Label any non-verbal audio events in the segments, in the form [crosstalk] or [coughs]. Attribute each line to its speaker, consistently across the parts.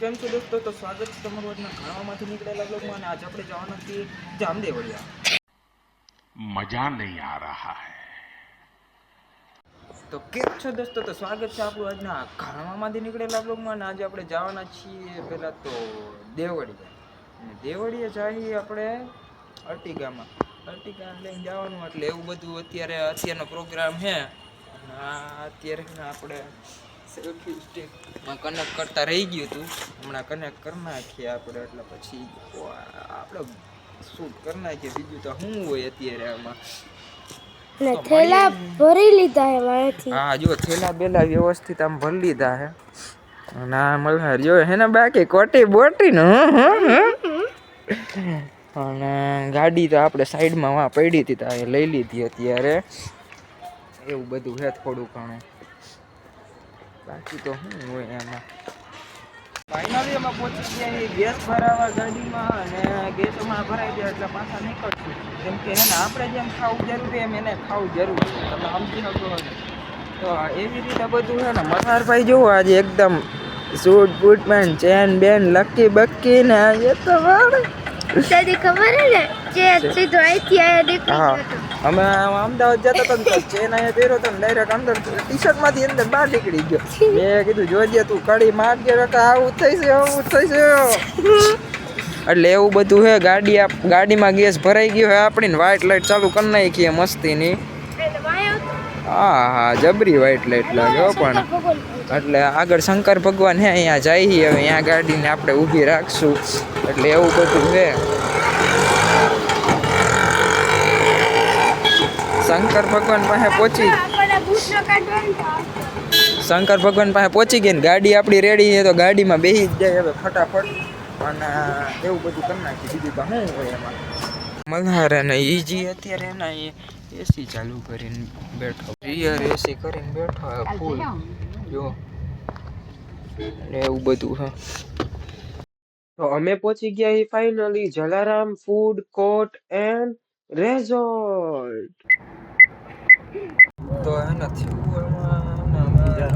Speaker 1: કેમ છો દોસ્તો? તો સ્વાગત છે તમારું આજના ગાણામાંથી નીકળેલા બ્લોગમાં અને આજે આપણે જવાના છીએ જામદેવળિયા.
Speaker 2: મજા નહીં આ રહા હે.
Speaker 1: તો કેમ છો દોસ્તો? તો સ્વાગત છે આપણું આજના ગાણામાંથી નીકળેલા બ્લોગમાં અને આજે આપણે જવાના છીએ પહેલાં તો દેવળિયા. અને દેવળીએ જઈએ આપણે અર્ટિગામાં. અર્ટિગા લઈને જવાનું એટલે એવું બધું અત્યારે અત્યારનો પ્રોગ્રામ છે. અત્યારે આપણે કનેક્ટ કરતા રહી ગયું હતું હમણાં કનેક્ટ કરી નાખીએ આપણે એટલે પછી આપણે શૂટ કરી નાખીએ. બીજું તો શું હોય અત્યારે આમાં?
Speaker 3: થેલા ભરી લીધા હે મારાથી.
Speaker 1: હા જો થેલા બેલા વ્યવસ્થિત આમ ભરી લીધા હે ના મલ્હાર જો હે ને બાકી કોટી બોટી ને અને ગાડી તો આપણે સાઈડમાં વા પડી હતી તા એ લઈ લીધી અત્યારે. એવું બધું હે થોડું ઘણું. બાકી તો શું હોય એમાં. ફાઇનલી અમે પહોંચી ગયા એ ગેસ ભરાવા ગાડીમાં અને ગેસ અમારા ભરાઈ ગયા એટલે પાછા નીકળશું. કેમ કે એને આપણે જેમ ખાવું જરૂરી એમ એને ખાવું જરૂરી છે. તમે સમજી શકો તો એવી રીતે બધું છે ને મસારભાઈ જુઓ આજે એકદમ સૂટ બૂટ પેન્ટ ચેન બેન લકી બક્કી ને એ તો વાળે
Speaker 3: ખબર છે ને જે સીધો અહીંથી આયા નીકળી.
Speaker 1: અમે અમદાવાદ જતા હતા ને ચેન અહીંયા હતો ને ડાયરેક્ટ અંદર ટી શર્ટમાંથી અંદર બહાર નીકળી ગયો. મેં કીધું જોજે તું કડી મારજે નકર આવું થઈ છે, આવું થઈ છે. એટલે એવું બધું હે, ગાડી ગાડીમાં ગેસ ભરાઈ ગયો હોય આપણી વ્હાઇટ લાઇટ ચાલુ કરી નાખીએ મસ્તીની. હા હા, જબરી વ્હાઇટ લાઇટ લાગે પણ. એટલે આગળ શંકર ભગવાન હે, અહીંયા જાય હવે, અહીંયા ગાડીને આપણે ઊભી રાખશું. એટલે એવું બધું છે શંકર ભગવાન પાસે પહોંચી. શંકર ભગવાન પાસે પહોંચી ગઈ ને ગાડી આપણી રેડી છે તો ગાડીમાં બેસી જ જાય હવે ફટાફટ. અને એવું બધું કરી નાખી. બીજું તો શું હોય એમાં? મલ્હાર અને ઈજી અત્યારે એના એસી ચાલુ કરીને બેઠો. રિયર એસી કરીને બેઠો ફૂલ જો. એવું બધું હા તો અમે પહોંચી ગયા એ finally Jalaram food court and resort તો એના થયું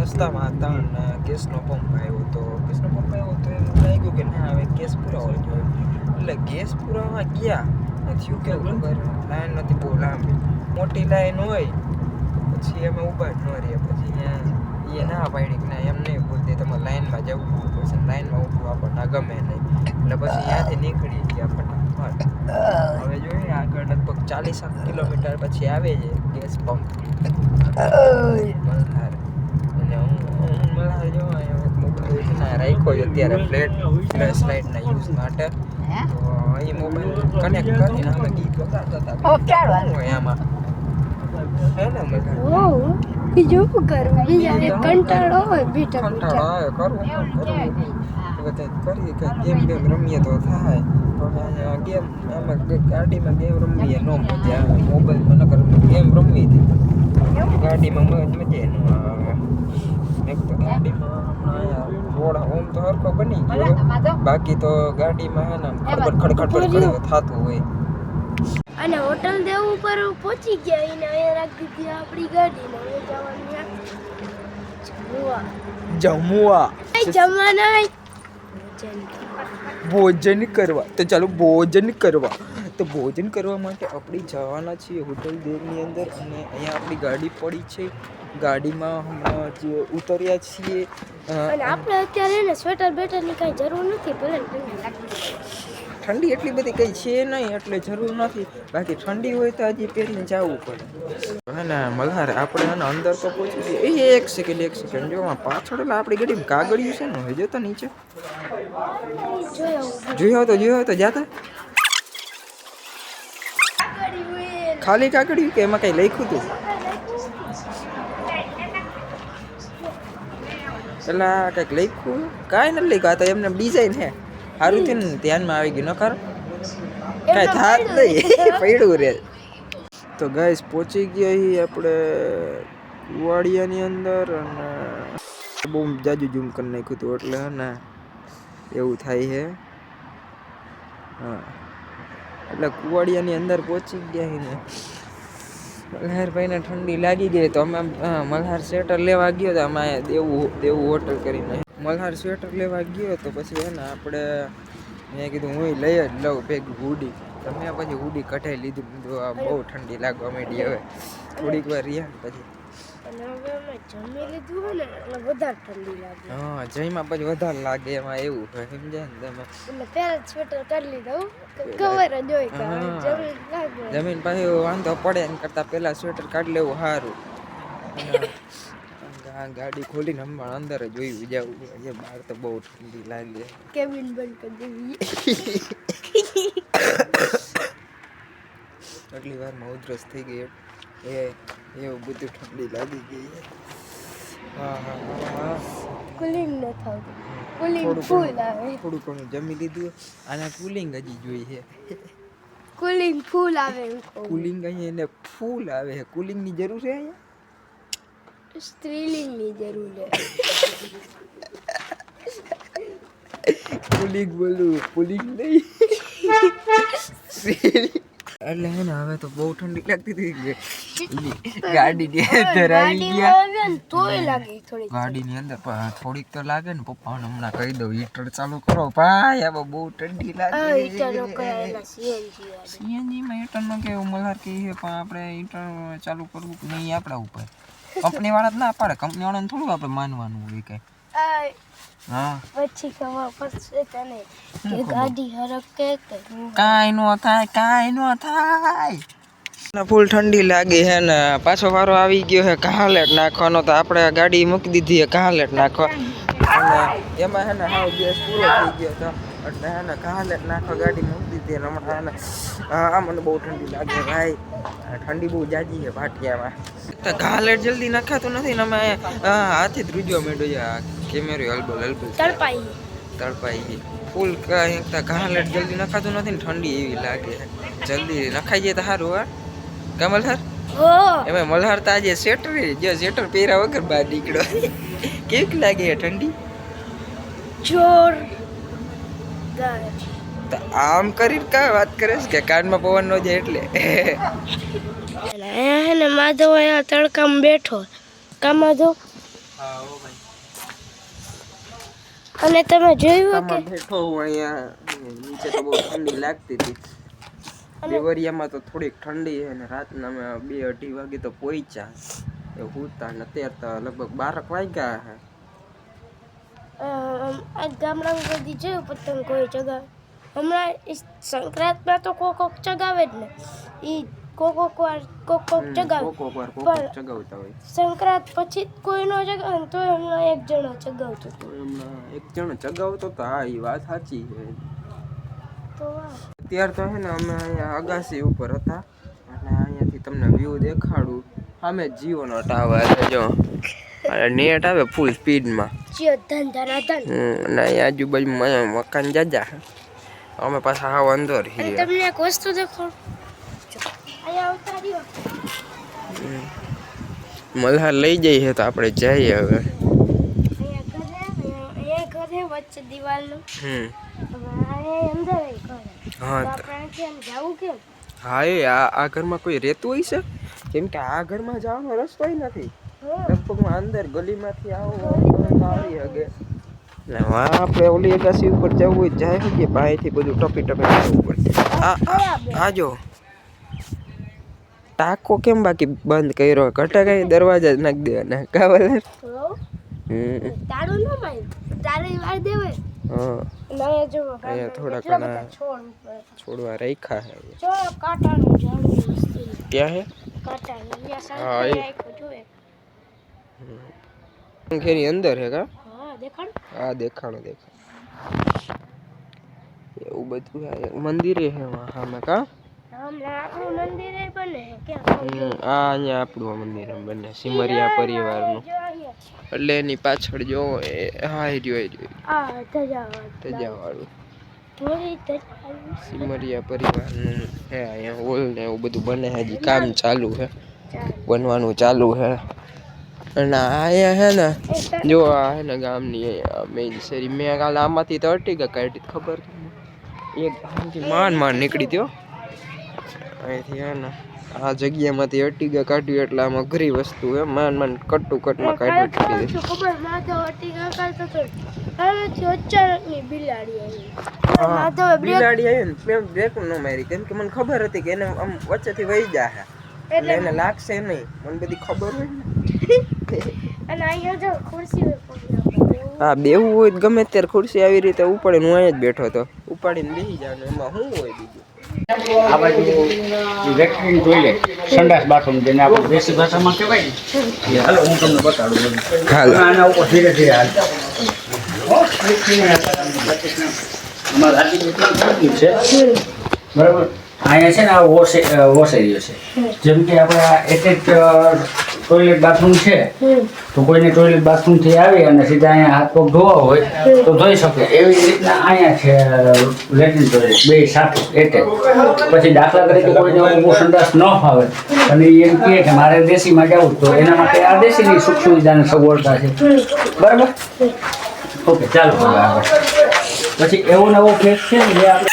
Speaker 1: રસ્તામાં અને ગેસનો પંપ આવ્યો તો ગેસનો પંપ આવ્યો તો એમ લાગ્યું કે ના, હવે ગેસ પુરાવો જોઈએ એટલે ગેસ પૂરાવા ગયા. થયું કે ખબર લાઈન નથી બહુ લાંબી. મોટી લાઈન હોય, પછી અમે ઊભા જ ન રહીએ પછી એ ના પાડી કે ના, એમ નહીં બોલતી તમારે લાઈનમાં જવું પડશે લાઈનમાં ઊભું આપણને ગમે નહીં. એટલે પછી ત્યાંથી નીકળી ગયા હવે જોઈએ આગળ લગભગ ચાલીસ કિલોમીટર પછી આવે છે ગેસ પંપ. અને હું હું મલ્હાર જો રાખ્યો છે અત્યારે ફ્લેટ ફ્લેશ લાઇટના યુઝ માટે. તો અહીં મોબાઈલ કનેક્ટ કરીને અમે ગીત વગાડતા હતા. હે ને મલ્હાર?
Speaker 3: બીજું શું કરવું? બીજા કંટાળો હોય બીટા
Speaker 1: કંટાળો આવે કરવું કરીએ કે ગેમ બેમ રમીએ તો થાય. પણ ગેમ આમાં ગાડીમાં ગેમ રમીએ ન મજા આવે. મોબાઈલમાં ગેમ રમવી હતી ગાડીમાં મજ મજા ન આવે. એક તો ગાડીમાં રોડ ઓમ તો હરખો બની ગયો. બાકી તો ગાડીમાં ને ખડબડ ખડખડ ખડખડ થતું હોય.
Speaker 3: અને હોટલ દેવ ઉપર પહોંચી ગયા એને અહીંયા રાખી દીધી આપણી ગાડી ને હવે જવાનું જમવા.
Speaker 1: જમવા.
Speaker 3: જમવા નહીં.
Speaker 1: ભોજન કરવા. તો ચાલો ભોજન કરવા. તો ભોજન કરવા માટે આપણે જવાના છીએ હોટલ દેવની અંદર અને અહીંયા આપણી ગાડી પડી છે. ગાડીમાં હમણાં જે ઉતર્યા છીએ.
Speaker 3: અને આપણે અત્યારે સ્વેટર બેટરની કાંઈ જરૂર નથી ભલે ઠંડી
Speaker 1: એટલી બધી કંઈ છે નહીં, એટલે જરૂર નથી. બાકી ઠંડી હોય તો હજી પહેરીને જવું પડે. હે ને મલ્હાર, આપણે એને અંદર તો પહોંચી એ એક સેકન્ડ એક સેકન્ડ જો પાછળ એટલે આપણી ગાડી કાગળિયું છે ને, હજુ તો નીચે.
Speaker 3: જોયો
Speaker 1: તો જોયો તો જાતા? ખાલી કાગળિયું કે એમાં કંઈ લખ્યું હતું એટલે કંઈક લખ્યું? કાંઈ નથી લખ્યું, આ તો એમને ડિઝાઇન હે સારું થયું ને ધ્યાનમાં આવી ગયું ન ખરું કાંઈ થાત નહીં પડ્યું રે તો ગાઈસ પહોંચી ગયા હી આપણે કુવાડિયાની અંદર અને બહુ જાજુ જૂમ કરી નાખ્યું હતું એટલે ને એવું થાય છે હા. એટલે કુવાડિયાની અંદર પહોંચી ગયા હી ને. મલ્હારભાઈને ઠંડી લાગી ગઈ તો અમે મલ્હાર સ્વેટર લેવા ગયો તો અમે દેવું દેવું હોટલ કરીને મલ્હાર સ્વેટર લેવા ગયો તો પછી હે ને આપણે મેં કીધું હું લઈ જ લઉં ભેગી હુડી. તો મેં પછી હુડી કઢાઈ લીધું. કીધું આ બહુ ઠંડી લાગવા માંડી હવે. થોડીક વાર રહ્યા ને પછી. હા જઈમાં પછી વધારે લાગે એમાં એવું હોય સમજ્યા ને તમે. જમીન પાસે વાંધો પડે એના કરતાં પહેલાં સ્વેટર કાઢી લેવું સારું. [coughs] આ ગાડી ખોલીને હમણાં અંદર જ જોયું જવું જે બહાર તો બહુ ઠંડી લાગે.
Speaker 3: કેબિન બંધ કરી દેવી. [laughs]
Speaker 1: આટલી વારમાં ઉધરસ થઈ ગઈ. એ એવું બધું ઠંડી લાગી ગઈ. હા હા હા હા.
Speaker 3: કુલિંગ ન થતું. કુલિંગ
Speaker 1: થોડું
Speaker 3: ફૂલ
Speaker 1: ઘણું-
Speaker 3: આવે.
Speaker 1: થોડું ઘણું જમી લીધું. આના કુલિંગ હજી જોઈએ
Speaker 3: કુલિંગ ફૂલ આવે
Speaker 1: કુલિંગ અહીંયા એને ફૂલ આવે છે. કુલિંગની જરૂર છે અહીંયા?
Speaker 3: સ્ત્રીલિંગની જરૂર છે.
Speaker 1: કુલિંગ બોલું કુલિંગ નહીં. એટલે હે ને હવે તો બહુ ઠંડી લાગતી હતી કે ગાડીની અંદર આવી ગયા.
Speaker 3: ને તોય લાગે થોડી
Speaker 1: ગાડીની અંદર પણ થોડીક તો લાગે ને પપ્પાને હમણાં કહી દઉં હીટર ચાલુ કરો. ભાઈ હવે બહુ ઠંડી લાગે
Speaker 3: હીટર સીએનજી માં
Speaker 1: હીટર નો કેવું મલાર કે પણ આપણે હીટર ચાલુ કરવું કે નહીં આપણા ઉપર? કંપની વાળા જ ના પાડે. કંપની વાળાને થોડું આપણે માનવાનું હોય કઈ હા.
Speaker 3: પછી ખબર પડશે તને કે ગાડી હરકે કે હું
Speaker 1: કાંઈ નો થાય કાંઈ નો થાય. ફૂલ ઠંડી લાગી હે ને. પાછો વારો આવી ગયો છે કાલેટ નાખવાનો. તો આપણે ગાડી મૂકી દીધી હે કાલેટ નાખવા. અને એમાં હે ને હાવ ગેસ પૂરો થઈ ગયો હતો એટલે એને કાલે નાખો નાખવા ગાડી મૂકી દીધી અને હમણાં એને હા મને બહુ ઠંડી લાગે ભાઈ. ઠંડી બહુ જાજી છે ભાટિયામાં તો કાલેટ જલ્દી નખાતું નથી ને અમે હાથે જ રૂજવા માંડ્યો છે. આ કેમેરો હલબલ હલબલ.
Speaker 3: તડપાઈ
Speaker 1: તડપાઈ ગઈ. ફૂલ કાંઈ ઘાલેટ જલ્દી નખાતું નથી ને ઠંડી એવી લાગે. જલ્દી નખાઈ જાય તો સારું હા? કા મલ્હાર?
Speaker 3: ઓ
Speaker 1: એમાં મલ્હાર તો આજે સ્વેટર જે સ્વેટર પહેર્યા વગર બહાર નીકળ્યો. [laughs] કેવી લાગે ઠંડી?
Speaker 3: જોર.
Speaker 1: તો આમ કરીને કા વાત કરે છે કે કાનમાં પવન નો જાય એટલે?
Speaker 3: અહીંયા હે ને માધવ અહીંયા તડકામાં બેઠો કા માધવ?
Speaker 1: હા ઓ ભાઈ.
Speaker 3: અને તમે જોયું કે
Speaker 1: બેઠો હું અહીંયા નીચે તો બહુ ઠંડી લાગતી હતી. દેવરિયામાં તો થોડીક ઠંડી છે ને રાતના અમે બે અઢી વાગે તો પહોંચ્યા. એ હુતા ને અત્યારે તો લગભગ બારક વાગ્યા હે.
Speaker 3: ગામડામાં બધી જોયું પતંગ કોઈ ચગાવે. હમણાં સંક્રાંતમાં તો કોક કોક ચગાવે જ ને. એ કોક કોક વાર કોક કોક ચગાવે. પણ- સંક્રાંત પછી કોઈ નો ચગાવે તો હમણાં એક જણો ચગાવતો હતો.
Speaker 1: એક જણ ચગાવતો તો હા એ વાત સાચી છે.
Speaker 3: તો
Speaker 1: અત્યારે તો છે ને અમે અહીંયા અગાસી ઉપર હતા અને અહીંયાથી તમને વ્યૂ દેખાડું. સામે જીઓનો ટાવર છે જો. અને નેટ આવે ફૂલ સ્પીડમાં અને અહીંયા મકાન જાજા. અમે પાછા હાવ અંદર
Speaker 3: તમને એક વસ્તુ રહ્યો.
Speaker 1: મલ્હાર લઈ જઈએ તો આપણે જઈએ હવે.
Speaker 3: વચ્ચે દિવાલનું.
Speaker 1: હમ.
Speaker 3: અંદર
Speaker 1: હા.
Speaker 3: જવું કેમ?
Speaker 1: હા એ આ આ ઘરમાં કોઈ રહેતું હોય છે? કેમ કે આ ઘરમાં જવાનો રસ્તો નથી.
Speaker 3: હા?
Speaker 1: લગભગ અંદર ગલીમાંથી આવો તો આવી હગે. ને વાં આપણે ઓલી અગાસી ઉપર જવું હોય જાય શકીએ પાસેથી બધું ટપી ટપી જવું પડે? આ આ- આ જો. ટાંકો કેમ બાકી બંધ કર્યો? ઘટા કઈ દરવાજા જ નાખી દેવાના. કાવલ
Speaker 3: તો
Speaker 1: હમ.
Speaker 3: તારું ન માર્યું તારે વાર દેવાય.
Speaker 1: હા.
Speaker 3: અને અહીંયા જો
Speaker 1: અહીંયા થોડા
Speaker 3: કેટલા
Speaker 1: ઘણા-
Speaker 3: બધા છોડ ઉપર.
Speaker 1: છોડવા રાખ્યા છે
Speaker 3: જો કાંટાનું ઝાડ મસ્તી
Speaker 1: ત્યાં હે?
Speaker 3: કાંટાનું.
Speaker 1: હા. પંખેની અંદર હે કા?
Speaker 3: હા
Speaker 1: દેખાણો. દેખાણ એવું બધું હે. મંદિરે હે હા કા એટલે એની પાછળ જો એ હા રહ્યો તજાવાળું સિમરિયા પરિવારનું હે અહીંયા હોલ ને એવું બધું બને હજી કામ ચાલુ છે બનવાનું ચાલુ છે અને અહીંયા હે ને જો આ હે ને ગામની મેઇન શેરી મેં કાલે આમાંથી તો અટી કાઢી ખબર એક માંડ માંડ નીકળી ત્યો અહીંથી હે ને આ જગ્યામાંથી અટીગા કાઢ્યું એટલે આમાં ઘરી વસ્તુ એમ માન માન કટ્ટુ કટમાં કાઢ્યું
Speaker 3: ખબર માધવ અટીકા હતો બિલાડી આવી.
Speaker 1: હા, બિલાડી આવી ને મેં બ્રેક ન મારી કેમ કે મને ખબર હતી કે એને આમ વચ્ચેથી વહી જાય એટલે એને લાગશે નહીં મને બધી ખબર હોય ને.
Speaker 3: અને અહીંયા જો ખુરશી.
Speaker 1: હા બેવું હોય તો ગમે ત્યારે ખુરશી આવી રીતે ઉપાડીને હું અહીંયા જ બેઠો હતો. ઉપાડીને બેસી જવાનું એમાં શું હોય બીજું?
Speaker 4: આ બાજુ લેટ્રિન ટોયલેટ સંડાસ બાથરૂમ જેને આપણે દેશી ભાષામાં કહેવાય ને. હાલો હું તમને બતાડું
Speaker 1: હાલો.
Speaker 4: આના ઉપર ધીરે ધીરે હાલતા હો, અમારે આટલી એટલું થઈ ગયું છે. બરાબર? અહીંયા છે ને આ વોશ વોશ એરિયો છે. જેમ કે આપણે એટેચ ટોયલેટ બાથરૂમ છે તો કોઈને ટોયલેટ બાથરૂમથી આવી અને સીધા અહીંયા હાથ પગ ધોવા હોય તો ધોઈ શકે. એવી રીતના અહીંયા છે લેટ્રિન ટોયલેટ બે સાથે એટલે પછી દાખલા તરીકે કોઈને ઊભું સંડાસ ન ફાવે અને એ એમ કહે કે મારે દેશીમાં જવું તો એના માટે આ દેશીની સુખ સુવિધાની સગવડતા છે. બરાબર? ઓકે ચાલો હવે આગળ. પછી એવો નવો ફેસ છે ને જે આપણે.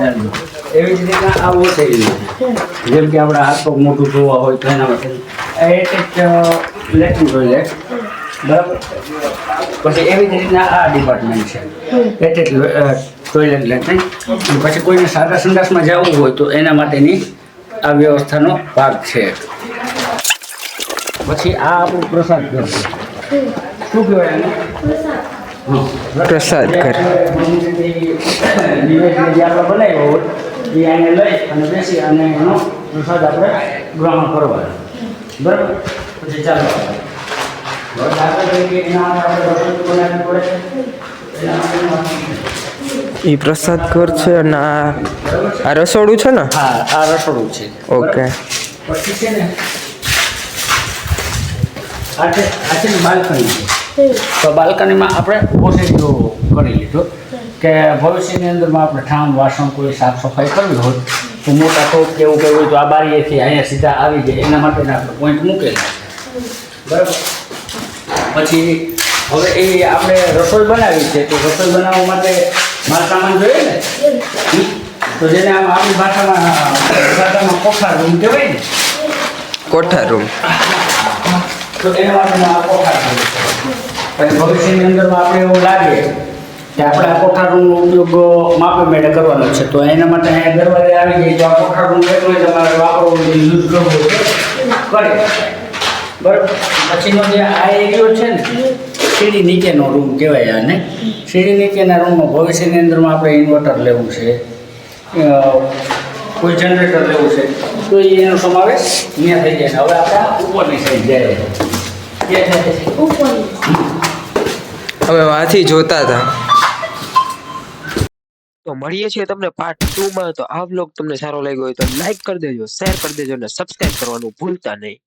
Speaker 4: એવી જ રીતના આ ઓછ થઈ રહ્યું જેમ કે આપણા હાથ પગ મોટું ધોવા હોય તો એના માટે. એક લેટું ટોયલેટ બરાબર? પછી એવી જ રીતના આ ડિપાર્ટમેન્ટ છે. એટલે ટોયલેટ લેટ્રિન પછી કોઈને સાદા સંડાસમાં જવું હોય તો એના માટેની આ વ્યવસ્થાનો ભાગ છે. પછી આ આપણું પ્રસાદ ઘર છે. શું કહેવાય એને.
Speaker 1: પ્રસાદ
Speaker 4: બનાવ્યો એ આને લઈ અને બેસી અને એનો પ્રસાદ આપણે ગ્રહણ કરવાનો બરાબર પછી ચાલો
Speaker 1: એ પ્રસાદ ઘર છે અને આ આ રસોડું છે ને?
Speaker 4: હા આ રસોડું છે.
Speaker 1: ઓકે.
Speaker 4: પછી છે ને આ છે આ છે બાલ્કની. છે તો બાલ્કનીમાં આપણે ઓસેજો કરી લીધો. કે ભવિષ્યની અંદરમાં આપણે ઠામ વાસણ કોઈ સાફ સફાઈ કરવી હોય તો મોટા ટોપ કેવું કેવું કહેવું હોય તો આ બારીએથી અહીંયા સીધા આવી જાય. એના માટેના આપણે પોઈન્ટ મૂકેલા બરાબર? પછી હવે એ આપણે રસોઈ બનાવી છે તો રસોઈ બનાવવા માટે માલ સામાન જોઈએ ને? તો જેને આમ આપણી ભાષામાં ભાષામાં કોઠાર રૂમ કહેવાય ને?
Speaker 1: કોઠા રૂમ.
Speaker 4: તો એના માટે આ કોઠાર રૂમ અને ભવિષ્યની અંદરમાં આપણે એવું લાગે કે આપણે આ કોઠાર ઉપયોગ માપે મેળે કરવાનો છે. તો એના માટે અહીંયા દરવાજે આવી જાય તો આ કોઠારનું રૂમ કેટલો તમારે વાપરવો યુઝ કરવો કરે. બરાબર. પછીનો જે આ એરિયો છે ને, સીડી નીચેનો રૂમ કહેવાય આને. સીડી નીચેના રૂમમાં ભવિષ્યની અંદરમાં આપણે ઇન્વર્ટર લેવું છે. કોઈ જનરેટર લેવું છે. તો એનો સમાવેશ અહીંયા થઈ જાય. હવે આપણે ઉપરની સાઈડ જાય.
Speaker 1: હવે વાથી જોતા હતા. તો મળીએ છીએ તમને પાર્ટ ટુ માં. તો આ વ્લોગ તમને સારો લાગ્યો હોય તો લાઈક કરી દેજો શેર કરી દેજો અને સબસ્ક્રાઇબ કરવાનું ભૂલતા નહીં.